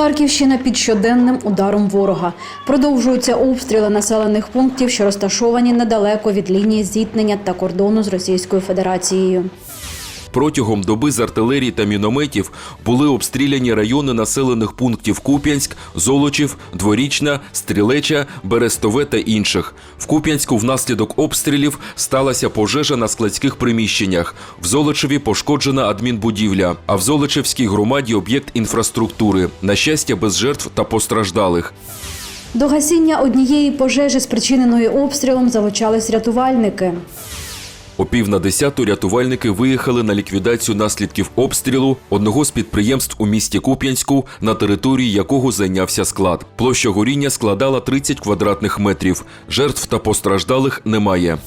Харківщина під щоденним ударом ворога. Продовжуються обстріли населених пунктів, що розташовані недалеко від лінії зіткнення та кордону з Російською Федерацією. Протягом доби з артилерії та мінометів були обстріляні райони населених пунктів Куп'янськ, Золочів, Дворічна, Стрілеча, Берестове та інших. В Куп'янську внаслідок обстрілів сталася пожежа на складських приміщеннях. В Золочеві пошкоджена адмінбудівля, а в Золочевській громаді об'єкт інфраструктури. На щастя, без жертв та постраждалих. До гасіння однієї пожежі, спричиненої обстрілом, залучались рятувальники. О пів на десяту рятувальники виїхали на ліквідацію наслідків обстрілу одного з підприємств у місті Куп'янську, на території якого зайнявся склад. Площа горіння складала 30 квадратних метрів. Жертв та постраждалих немає.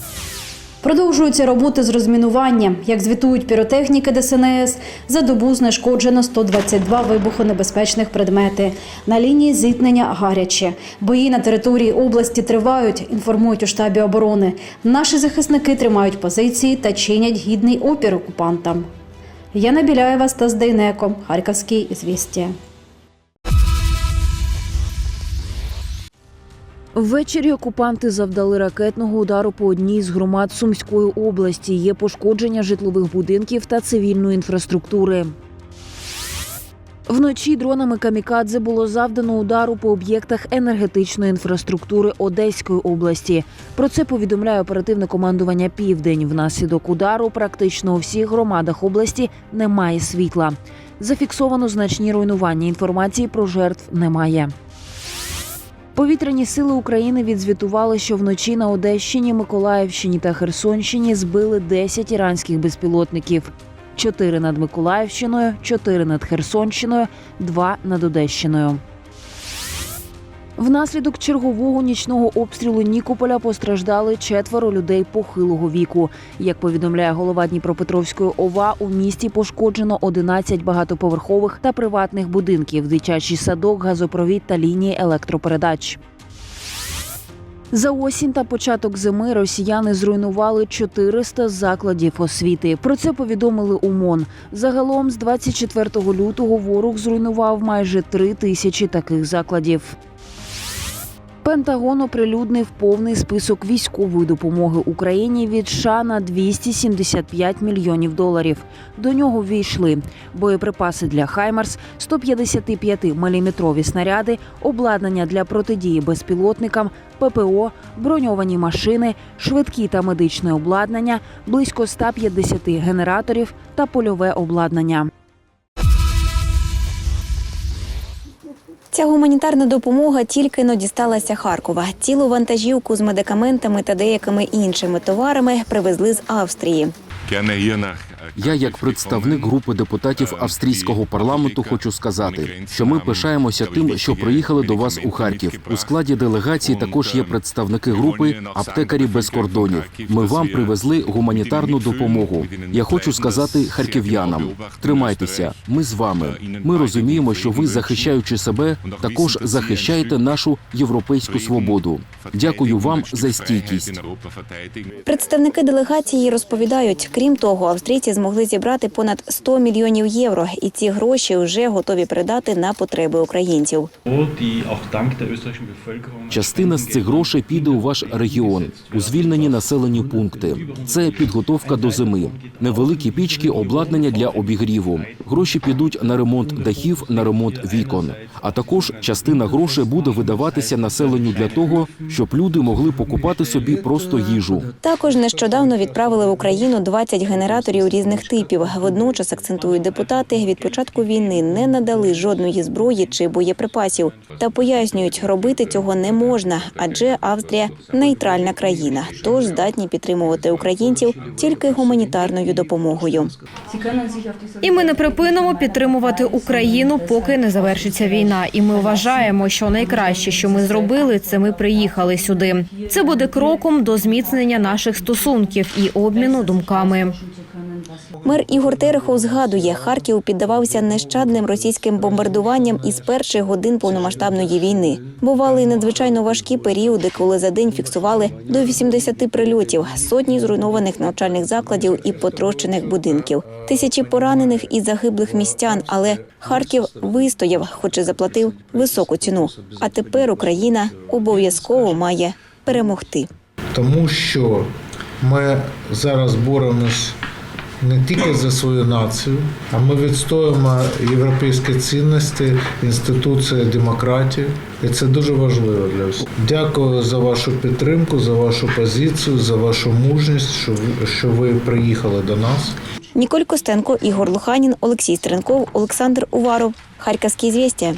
Продовжуються роботи з розмінування. Як звітують піротехніки ДСНС, за добу знешкоджено 122 вибухонебезпечних предмети. На лінії зіткнення гаряче. Бої на території області тривають, інформують у штабі оборони. Наші захисники тримають позиції та чинять гідний опір окупантам. Яна Біляєва, Стас Дейнеко, Харківські звістя. Ввечері окупанти завдали ракетного удару по одній з громад Сумської області. Є пошкодження житлових будинків та цивільної інфраструктури. Вночі дронами камікадзе було завдано удару по об'єктах енергетичної інфраструктури Одеської області. Про це повідомляє оперативне командування Південь. Внаслідок удару практично у всіх громадах області немає світла. Зафіксовано значні руйнування. Інформації про жертв немає. Повітряні сили України відзвітували, що вночі на Одещині, Миколаївщині та Херсонщині збили 10 іранських безпілотників: 4 над Миколаївщиною, 4 над Херсонщиною, 2 над Одещиною. Внаслідок чергового нічного обстрілу Нікополя постраждали четверо людей похилого віку. Як повідомляє голова Дніпропетровської ОВА, у місті пошкоджено 11 багатоповерхових та приватних будинків, дитячий садок, газопровід та лінії електропередач. За осінь та початок зими росіяни зруйнували 400 закладів освіти. Про це повідомили у МОН. Загалом з 24 лютого ворог зруйнував майже три тисячі таких закладів. Пентагон оприлюднив повний список військової допомоги Україні від США на 275 мільйонів доларів. До нього ввійшли боєприпаси для Хаймарс, 155-мм снаряди, обладнання для протидії безпілотникам, ППО, броньовані машини, швидкі та медичне обладнання, близько 150 генераторів та польове обладнання. Ця гуманітарна допомога тільки но дісталася Харкова. Цілу вантажівку з медикаментами та деякими іншими товарами привезли з Австрії. Я, як представник групи депутатів австрійського парламенту, хочу сказати, що ми пишаємося тим, що приїхали до вас у Харків. У складі делегації також є представники групи аптекарі без кордонів. Ми вам привезли гуманітарну допомогу. Я хочу сказати харків'янам: тримайтеся, ми з вами. Ми розуміємо, що ви, захищаючи себе, також захищаєте нашу європейську свободу. Дякую вам за стійкість. Представники делегації розповідають, крім того, австрійці змогли зібрати понад 100 мільйонів євро, і ці гроші вже готові передати на потреби українців. Частина з цих грошей піде у ваш регіон у звільнені населені пункти. Це підготовка до зими, невеликі пічки, обладнання для обігріву. Гроші підуть на ремонт дахів, на ремонт вікон. А також частина грошей буде видаватися населенню для того, щоб люди могли покупати собі просто їжу. Також нещодавно відправили в Україну 20 генераторів різних типів. Водночас акцентують депутати, від початку війни не надали жодної зброї чи боєприпасів. Та пояснюють, робити цього не можна, адже Австрія нейтральна країна, тож здатні підтримувати українців тільки гуманітарною допомогою. І ми не припинимо підтримувати Україну, поки не завершиться війна. І ми вважаємо, що найкраще, що ми зробили, це ми приїхали сюди. Це буде кроком до зміцнення наших стосунків і обміну думками. Мер Ігор Терехов згадує, Харків піддавався нещадним російським бомбардуванням із перших годин повномасштабної війни. Бували надзвичайно важкі періоди, коли за день фіксували до 80 прильотів, сотні зруйнованих навчальних закладів і потрощених будинків, тисячі поранених і загиблих містян. Але Харків вистояв, хоч і заплатив високу ціну. А тепер Україна обов'язково має перемогти. тому що ми зараз боремось не тільки за свою націю, а ми відстоюємо європейські цінності, інституції демократії. І це дуже важливо для всіх. Дякую за вашу підтримку, за вашу позицію, за вашу мужність, що ви, що ви приїхали до нас. Ніколь Костенко, Ігор Луханін, Олексій Стренков, Олександр Уваров. Харківські звістя.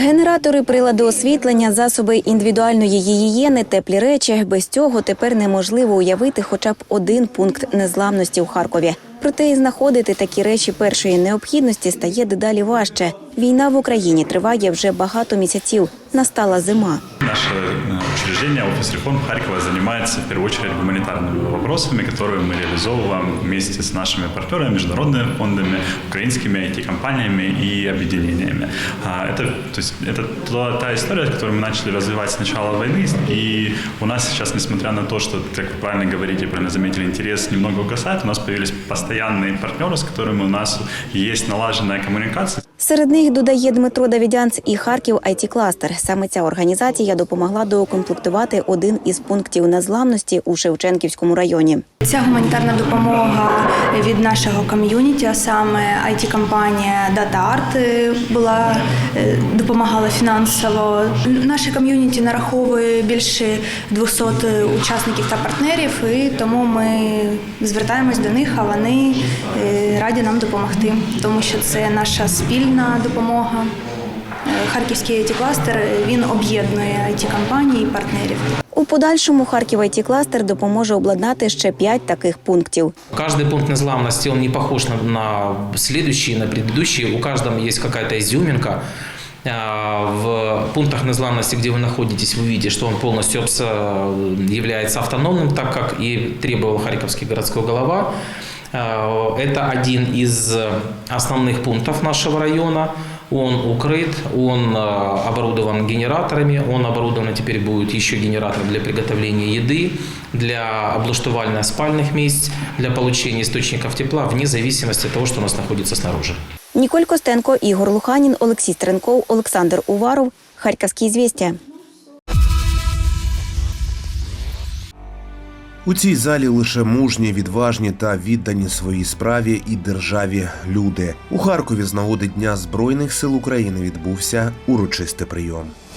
Генератори, прилади освітлення, засоби індивідуальної гігієни, теплі речі. Без цього тепер неможливо уявити хоча б один пункт незламності у Харкові. Проте і знаходити такі речі першої необхідності стає дедалі важче. Війна в Україні триває вже багато місяців. Настала зима. Наше э, учреждение «Офис реформ» Харькова занимается в первую очередь гуманитарными вопросами, которые мы реализовываем вместе с нашими партнерами, международными фондами, украинскими IT-компаниями и объединениями. А, Это, то есть, это та, та история, которую мы начали развивать с начала войны, и у нас сейчас, несмотря на то, что, как вы правильно говорите, правильно заметили, интерес немного угасает, у нас появились постоянные партнеры, с которыми у нас есть налаженная коммуникация. Серед них додає Дмитро Давідянц і Харків it кластер Саме ця організація допомогла доукомплектувати один із пунктів незламності у Шевченківському районі. Ця гуманітарна допомога від нашого ком'юніті, а саме it компанія DataArt е, була е, допомагала фінансово. Наше ком'юніті нараховує більше 200 учасників та партнерів, і тому ми звертаємось до них, а вони е, раді нам допомогти, тому що це наша спільна допомога. Е, Харківський it кластер він об'єднує it компанії і партнерів. У подальшому Харків it кластер допоможе обладнати ще п'ять таких пунктів. Каждый пункт незламности, он не похож на, на следующий, на предыдущий. У каждого есть какая-то изюминка. А, В пунктах незламности, где вы находитесь, вы видите, что он полностью абсо- является автономным, так как и требовал Харьковский городской голова. А, Это один из основных пунктов нашего района. Он укрыт, он а, оборудован генераторами, он оборудован теперь будет еще генератор для приготовления еды, для облаштования спальных мест, для получения источников тепла, вне зависимости от того, что у нас находится снаружи. Ніколь Костенко, Ігор Луханін, Олексій Стренков, Олександр Уваров. Харківські звістя. У цій залі лише мужні, відважні та віддані своїй справі і державі люди. У Харкові з нагоди Дня Збройних сил України відбувся урочистий прийом. –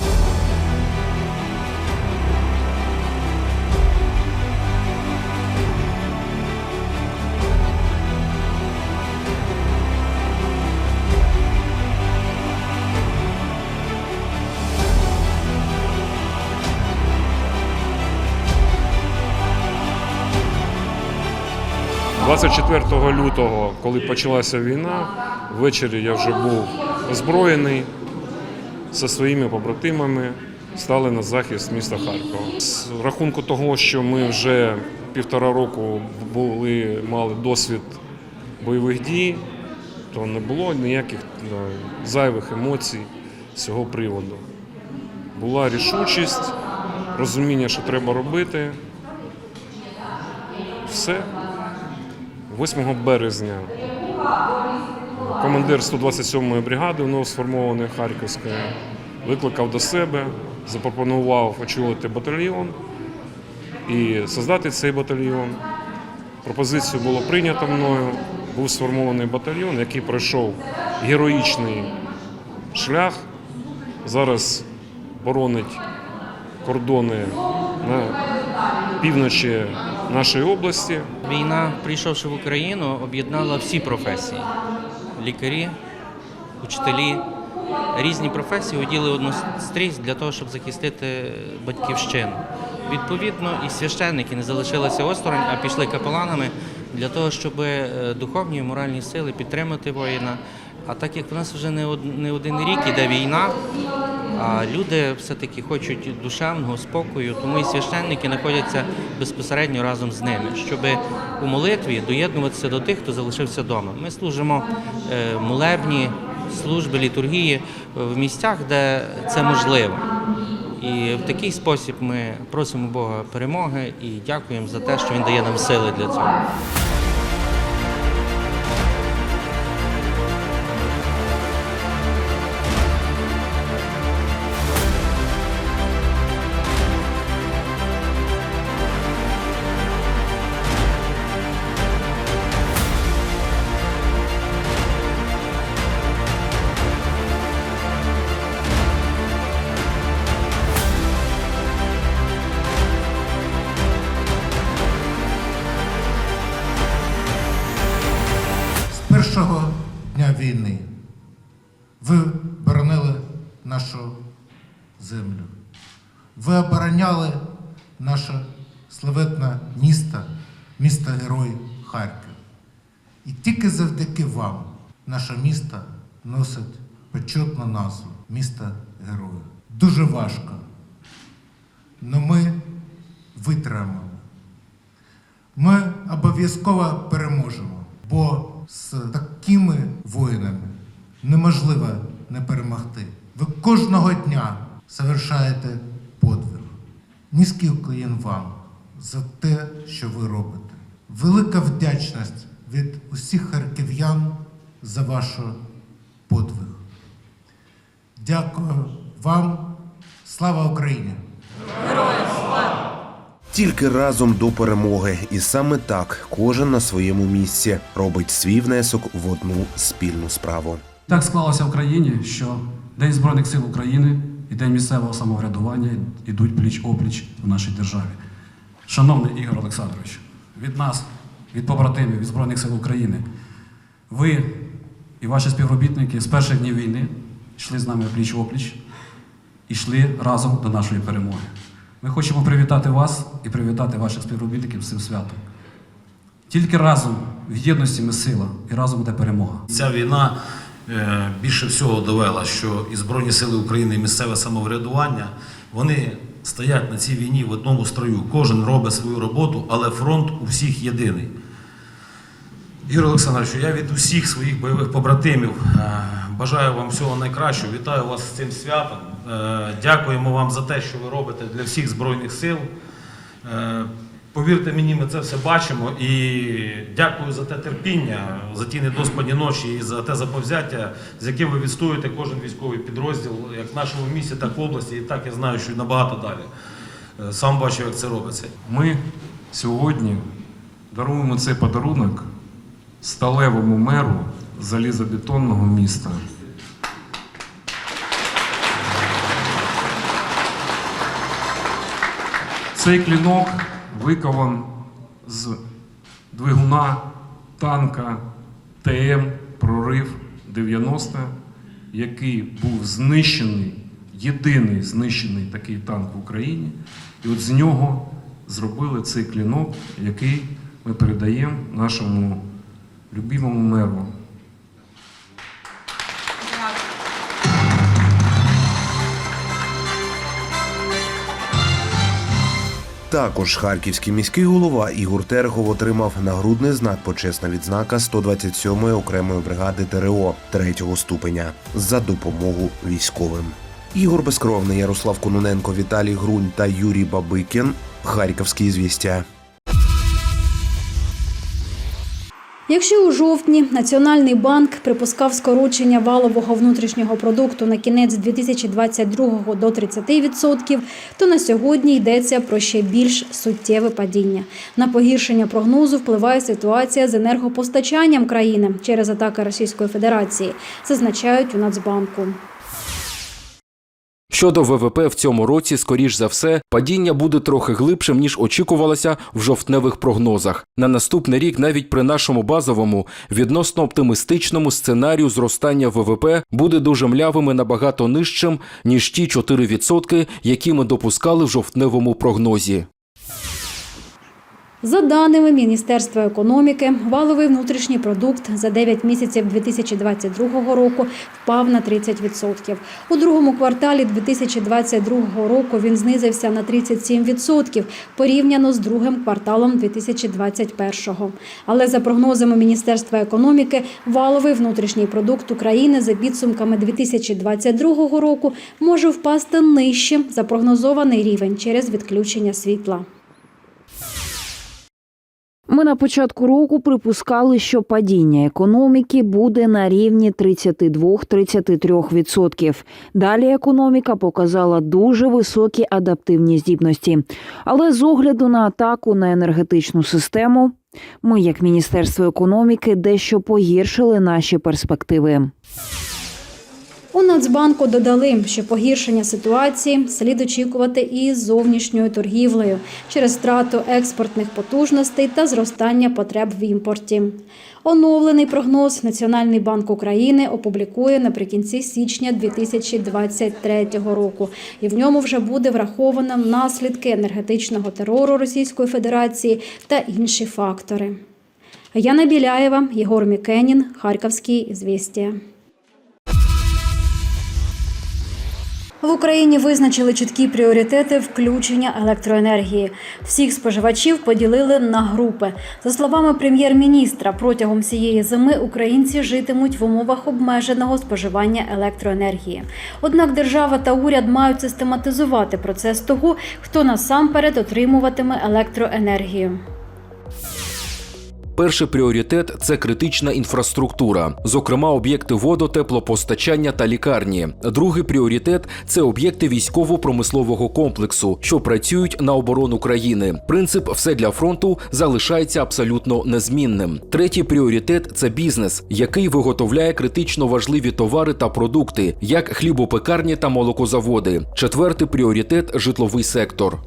24 лютого, коли почалася війна, ввечері я вже був озброєний зі своїми побратимами, стали на захист міста Харкова. З рахунку того, що ми вже півтора року були, мали досвід бойових дій, то не було ніяких зайвих емоцій з цього приводу. Була рішучість, розуміння, що треба робити. Все. 8 березня командир 127-ї бригади новосформованої Харківської викликав до себе, запропонував очолити батальйон і создати цей батальйон. Пропозицію було прийнято мною. Був сформований батальйон, який пройшов героїчний шлях. Зараз боронить кордони на півночі нашої області. Війна, прийшовши в Україну, об'єднала всі професії: лікарі, учителі, різні професії оділи однострій для того, щоб захистити батьківщину. Відповідно, і священники не залишилися осторонь, а пішли капеланами для того, щоб е, духовні і моральні сили підтримати воїна. А так як в нас вже не один рік іде війна, А люди все-таки хочуть душевного спокою, тому і священники знаходяться безпосередньо разом з ними, щоб у молитві доєднуватися до тих, хто залишився вдома. Ми служимо е, молебні, служби, літургії в місцях, де це можливо. І в такий спосіб ми просимо Бога перемоги і дякуємо за те, що Він дає нам сили для цього. Дня війни ви боронили нашу землю. Ви обороняли наше славетне місто, місто Герой Харків. І тільки завдяки вам наше місто носить почетну назву місто Героїв. Дуже важко. але ми витримали. Ми обов'язково переможемо, бо з такими воїнами неможливо не перемогти. Ви кожного дня совершаєте подвиг. Низький уклін вам за те, що ви робите. Велика вдячність від усіх харків'ян за ваш подвиг. Дякую вам. Слава Україні! Тільки разом до перемоги, і саме так кожен на своєму місці робить свій внесок в одну спільну справу. Так склалося в країні, що День Збройних сил України і День місцевого самоврядування йдуть пліч опліч в нашій державі. Шановний Ігор Олександрович, від нас, від побратимів, від Збройних сил України, ви і ваші співробітники з перших днів війни йшли з нами пліч опліч і йшли разом до нашої перемоги. Ми хочемо привітати вас і привітати ваших співробітників з цим святом. Тільки разом в єдності ми сила і разом буде перемога. Ця війна е, більше всього довела, що і Збройні Сили України, і місцеве самоврядування вони стоять на цій війні в одному строю. Кожен робить свою роботу, але фронт у всіх єдиний. Ігор Олександрович, я від усіх своїх бойових побратимів е, бажаю вам всього найкращого. Вітаю вас з цим святом. Е, Дякуємо вам за те, що ви робите для всіх Збройних сил. Е, Повірте мені, ми це все бачимо і дякую за те терпіння, за ті недоспані ночі і за те заповзяття, з яким ви відстоюєте кожен військовий підрозділ, як в нашому місті, так в області, і так я знаю, що і набагато далі. Е, Сам бачив, як це робиться. Ми сьогодні даруємо цей подарунок сталевому меру залізобетонного міста. Цей клінок викован з двигуна танка ТМ Прорив 90, який був знищений, єдиний знищений такий танк в Україні. І от з нього зробили цей клінок, який ми передаємо нашому любимому меру. Також харківський міський голова Ігор Терехов отримав нагрудний знак почесна відзнака 127-ї окремої бригади ТРО третього ступеня за допомогу військовим. Ігор Безкровний, Ярослав Кононенко, Віталій Грунь та Юрій Бабикін. Харківські звістя. Якщо у жовтні Національний банк припускав скорочення валового внутрішнього продукту на кінець 2022 до 30%, то на сьогодні йдеться про ще більш суттєве падіння. На погіршення прогнозу впливає ситуація з енергопостачанням країни через атаки Російської Федерації, зазначають у Нацбанку. Щодо ВВП в цьому році, скоріш за все, падіння буде трохи глибшим, ніж очікувалося в жовтневих прогнозах. На наступний рік, навіть при нашому базовому, відносно оптимістичному сценарію зростання ВВП буде дуже млявим і набагато нижчим, ніж ті 4%, які ми допускали в жовтневому прогнозі. За даними Міністерства економіки, валовий внутрішній продукт за 9 місяців 2022 року впав на 30%. У другому кварталі 2022 року він знизився на 37% порівняно з другим кварталом 2021-го. Але за прогнозами Міністерства економіки, валовий внутрішній продукт України за підсумками 2022 року може впасти нижче за прогнозований рівень через відключення світла. Ми на початку року припускали, що падіння економіки буде на рівні 32-33%. Далі економіка показала дуже високі адаптивні здібності. Але з огляду на атаку на енергетичну систему, ми, як Міністерство економіки, дещо погіршили наші перспективи. У Нацбанку додали, що погіршення ситуації слід очікувати і зовнішньою торгівлею через втрату експортних потужностей та зростання потреб в імпорті. Оновлений прогноз Національний банк України опублікує наприкінці січня 2023 року, і в ньому вже буде враховано наслідки енергетичного терору Російської Федерації та інші фактори. Яна Біляєва, Єгор Мікенін, Харківські звістя. В Україні визначили чіткі пріоритети включення електроенергії. Всіх споживачів поділили на групи. За словами прем'єр-міністра, протягом всієї зими українці житимуть в умовах обмеженого споживання електроенергії. Однак держава та уряд мають систематизувати процес того, хто насамперед отримуватиме електроенергію. Перший пріоритет це критична інфраструктура, зокрема об'єкти водо, теплопостачання та лікарні. Другий пріоритет це об'єкти військово-промислового комплексу, що працюють на оборону країни. Принцип все для фронту залишається абсолютно незмінним. Третій пріоритет це бізнес, який виготовляє критично важливі товари та продукти, як хлібопекарні та молокозаводи. Четвертий пріоритет житловий сектор.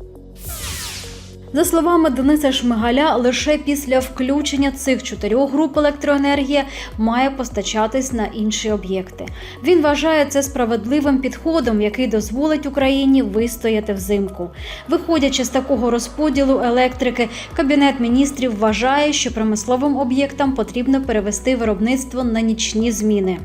За словами Дениса Шмигаля, лише після включення цих чотирьох груп електроенергія має постачатись на інші об'єкти. Він вважає це справедливим підходом, який дозволить Україні вистояти взимку. Виходячи з такого розподілу електрики, кабінет міністрів вважає, що промисловим об'єктам потрібно перевести виробництво на нічні зміни.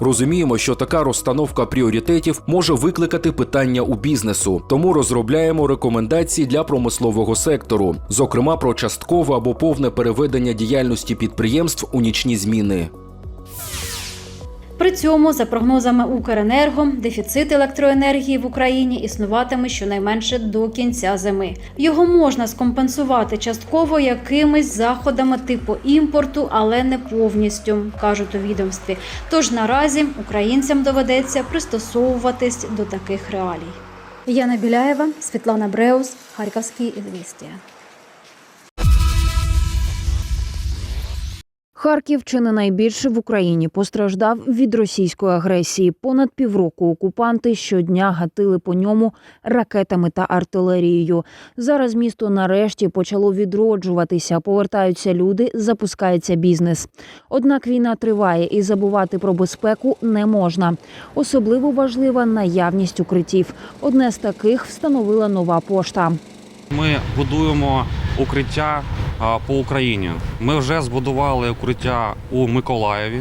Розуміємо, що така розстановка пріоритетів може викликати питання у бізнесу, тому розробляємо рекомендації для промислового сектору, зокрема про часткове або повне переведення діяльності підприємств у нічні зміни. При цьому, за прогнозами Укренерго, дефіцит електроенергії в Україні існуватиме щонайменше до кінця зими. Його можна скомпенсувати частково якимись заходами типу імпорту, але не повністю, кажуть у відомстві. Тож наразі українцям доведеться пристосовуватись до таких реалій. Яна Біляєва, Світлана Бреус, Харківські ізвістія. Харків чи не найбільше в Україні постраждав від російської агресії. Понад півроку окупанти щодня гатили по ньому ракетами та артилерією. Зараз місто нарешті почало відроджуватися. Повертаються люди, запускається бізнес. Однак війна триває і забувати про безпеку не можна. Особливо важлива наявність укриттів. Одне з таких встановила нова пошта. Ми будуємо укриття по Україні. Ми вже збудували укриття у Миколаєві.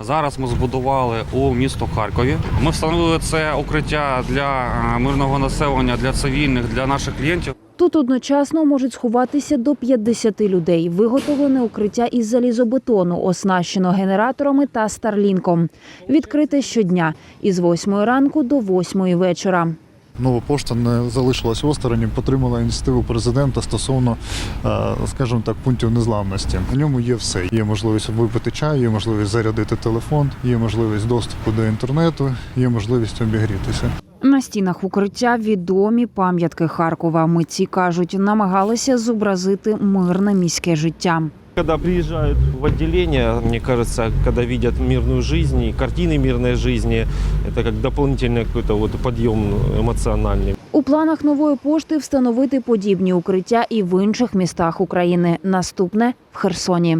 Зараз ми збудували у місто Харкові. Ми встановили це укриття для мирного населення, для цивільних, для наших клієнтів. Тут одночасно можуть сховатися до 50 людей. Виготовлене укриття із залізобетону, оснащено генераторами та старлінком. Відкрите щодня із 8 ранку до 8 вечора. Нова пошта не залишилась осторонь, підтримала ініціативу президента стосовно, е, скажімо так, пунктів незламності. На ньому є все. Є можливість випити чай, є можливість зарядити телефон, є можливість доступу до інтернету, є можливість обігрітися. На стінах укриття відомі пам'ятки Харкова. Митці кажуть, намагалися зобразити мирне міське життя. Когда приезжают в отделение, мне кажется, когда видят мирную жизнь и картины мирной жизни, это как дополнительный какой-то вот подъем эмоциональный. У планах нової пошти встановити подібні укриття і в інших містах України. Наступне в Херсоні.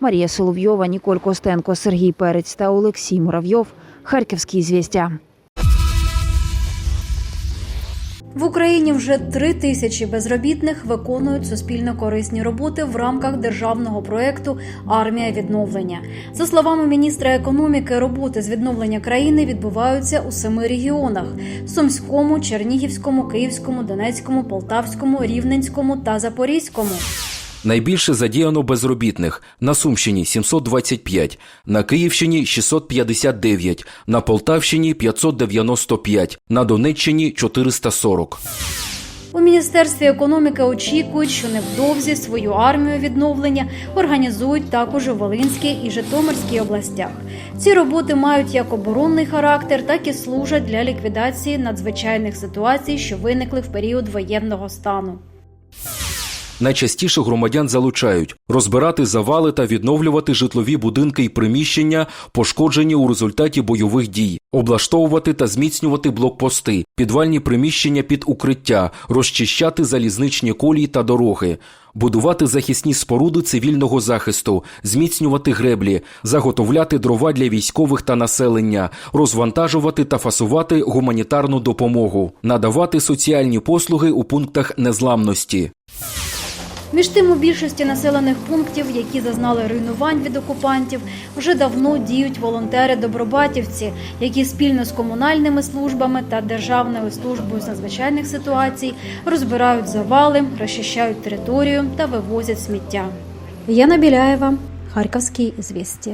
Марія Соловйова, Ніколь Костенко, Сергій Перець та Олексій Муравйов. Харківські звістя. В Україні вже три тисячі безробітних виконують суспільно корисні роботи в рамках державного проекту Армія відновлення. За словами міністра економіки, роботи з відновлення країни відбуваються у семи регіонах: Сумському, Чернігівському, Київському, Донецькому, Полтавському, Рівненському та Запорізькому. Найбільше задіяно безробітних на Сумщині 725, на Київщині 659, на Полтавщині 595, на Донеччині 440. У міністерстві економіки очікують, що невдовзі свою армію відновлення організують також у Волинській і Житомирській областях. Ці роботи мають як оборонний характер, так і служать для ліквідації надзвичайних ситуацій, що виникли в період воєнного стану. Найчастіше громадян залучають розбирати завали та відновлювати житлові будинки і приміщення, пошкоджені у результаті бойових дій, облаштовувати та зміцнювати блокпости, підвальні приміщення під укриття, розчищати залізничні колії та дороги. Будувати захисні споруди цивільного захисту, зміцнювати греблі, заготовляти дрова для військових та населення, розвантажувати та фасувати гуманітарну допомогу, надавати соціальні послуги у пунктах незламності. Між тим, у більшості населених пунктів, які зазнали руйнувань від окупантів, вже давно діють волонтери-добробатівці, які спільно з комунальними службами та Державною службою з надзвичайних ситуацій розбирають завали, розчищають територію та вивозять сміття. Яна Біляєва, Харківські звістя.